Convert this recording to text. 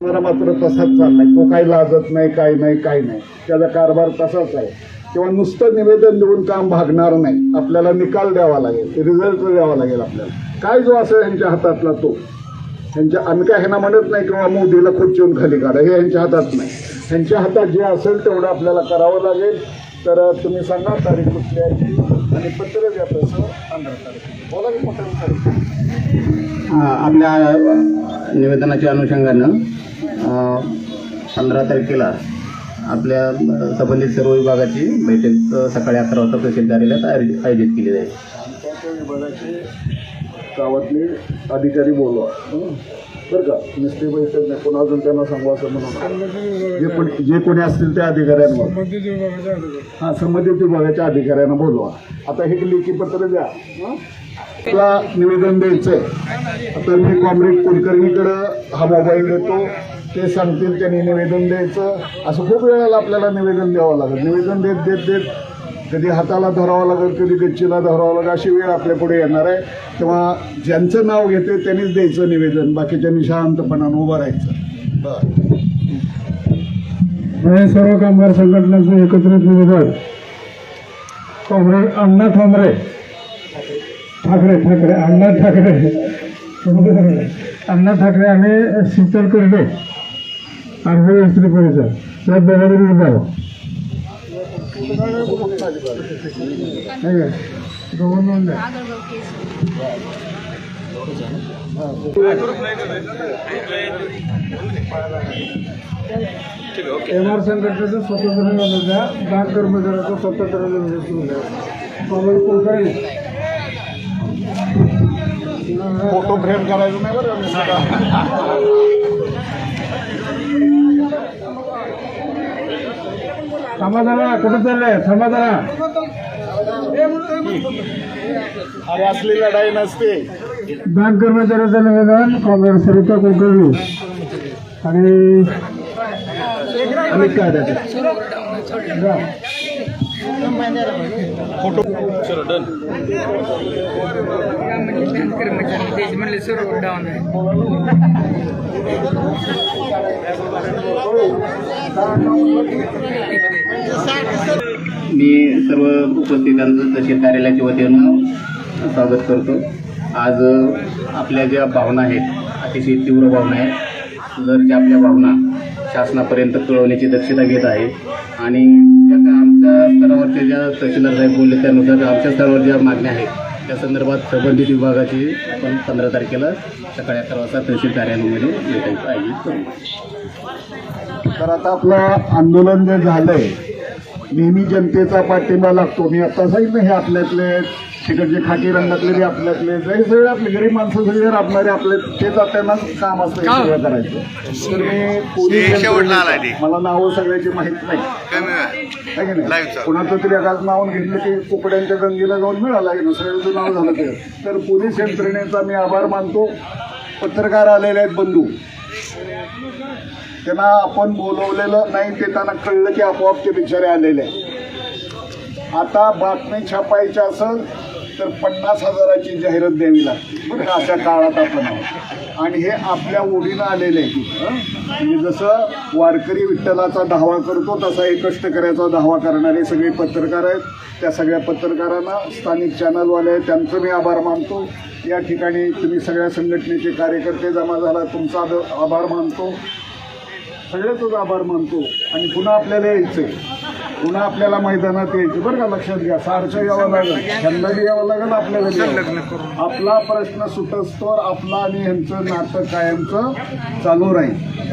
मला मात्र तसाच चाललाय. तो काही लाजत नाही काही नाही काही नाही. त्याचा कारभार तसाच आहे. किंवा नुसतं निवेदन देऊन काम भागणार नाही. आपल्याला निकाल द्यावा लागेल रिझल्ट द्यावा लागेल आपल्याला. काय जो असेल यांच्या हातातला तो. यांच्या आम्ही काय ह्यांना म्हणत नाही किंवा मोदीला खुर्चीहून खाली काढा. हे यांच्या हातात नाही. यांच्या हातात जे असेल तेवढं आपल्याला करावं लागेल. तर तुम्ही सांगा तारीख कुठली आहे आणि पत्र द्या तसं पंधरा तारीख बोला की मोठ्या तारीख आपल्या निवेदनाच्या अनुषंगानं पंधरा तारखेला आपल्या संबंधित सर्व विभागाची बैठक सकाळी अकरा वाजता तहसील कार्यालयात आयोजित आयोजित केली जाईल. विभागाचे गावातले अधिकारी बोलवा? बरं का? नुसते बैठक नाही. कोण अजून त्यांना सांगू असं म्हणून? जे कोणी जे कोणी असतील त्या अधिकाऱ्यांवर. हां संबंधित विभागाच्या अधिकाऱ्यांना बोलवा. आता हे लेखी पत्र द्या? तुला निवेदन द्यायचंय. आता मी कॉम्रेड कुलकर्णीकडं हा मोबाईल देतो. ते सांगतील त्यांनी निवेदन द्यायचं. असं खूप वेळेला आपल्याला निवेदन द्यावं लागेल. निवेदन देत देत देत कधी हाताला धरावं लागेल कधी गच्चीला धरावं लागेल अशी वेळ आपल्या पुढे येणार आहे. तेव्हा ज्यांचं नाव घेते त्यांनीच द्यायचं निवेदन. बाकीच्यांनी शांतपणानं उभं राहायचं. बरं. सर्व कामगार संघटनांचं एकत्रित निवेदन. काँग्रेस अण्णा ठाकरे. ठाकरे ठाकरे अण्णा ठाकरे. अण्णा ठाकरे आणि शीतल कर्डे आर्मी स्त्री परिषद या दोघांनी विभाग दोन नोंद एम आर संघटनेचं स्वतंत्र निवेदन द्या बँक कर्मचाऱ्याचं स्वतंत्र निवेदन सुरू द्या फोटो. समाधाना कुठं चाललंय? समाधाना अरे असली लढाई नसते. बँक कर्मचाऱ्याचं निवेदन काँग्रेस सरिता कुलकर्णी आणि अनेक काय द्या जा. कर्मचारी म्हणले सर्व डाऊन आहे मी सर्व उपस्थितांचं तहसील कार्यालयाच्या वतीनं स्वागत करतो. आज आपल्या ज्या भावना आहेत अतिशय तीव्र भावना आहेत जर ज्या आपल्या भावना शासनापर्यंत कळवण्याची दक्षता घेत आहे आणि ज्या का आमच्या स्तरावरच्या ज्या तहसीलदार साहेब बोलले त्यानुसार आमच्या स्तरावर ज्या मागण्या आहेत त्या संदर्भात संबंधित विभागाची आपण पंधरा तारखेला सकाळी अकरा वाजता तहसील कार्यालयामध्ये बैठक आयोजित करू. तर आता आपलं आंदोलन जे झालंय नेहमी जनतेचा पाठिंबा लागतो. मी आता सांगितलं हे आपल्यातले तिकडचे खाकी रंगातले बी आपल्यातले जे सगळे आपले गरीब माणसं सगळे राबणारे आपले तेच त्यांना काम असतं हे सगळं करायचं. तर मी पोलीस मला नावं सगळ्याची माहीत नाही. है की नाही? कुणाचं तरी एकाच नाव घेतलं की कुकड्यांच्या गंगेला जाऊन मिळाला की सगळ्यांचं नाव झालं ते. तर पोलीस यंत्रणेचा मी आभार मानतो. पत्रकार आलेले आहेत बंधू. त्यांना आपण बोलवलेलं नाही ते त्यांना कळलं की आपोआप ते बिचारे आलेले आहेत. आता बातमी छापायची असेल तर पन्नास हजाराची जाहिरात द्यावी लागते. बरं का? अशा काळात आपण आहोत. आणि हे आपल्या ओढीनं आलेले आहे हं? म्हणजे जसं वारकरी विठ्ठलाचा धावा करतो तसा हे कष्टकऱ्याचा धावा करणारे सगळे पत्रकार आहेत. त्या सगळ्या पत्रकारांना स्थानिक चॅनलवाले आहेत त्यांचं मी आभार मानतो. या ठिकाणी तुम्ही सगळ्या संघटनेचे कार्यकर्ते जमा झाला तुमचा आभार मानतो. सगळ्याच आभार मानतो आणि पुन्हा आपल्याला यायचंय. पुन्हा आपल्याला मैदानात यायचं बरं का लक्षात घ्या सारखं यावं लागेल. त्यांना यावं लागेल आपल्याला बी आपला प्रश्न सुटस्तोर आपला आणि ह्यांचं नातं कायमचं चालू राहील.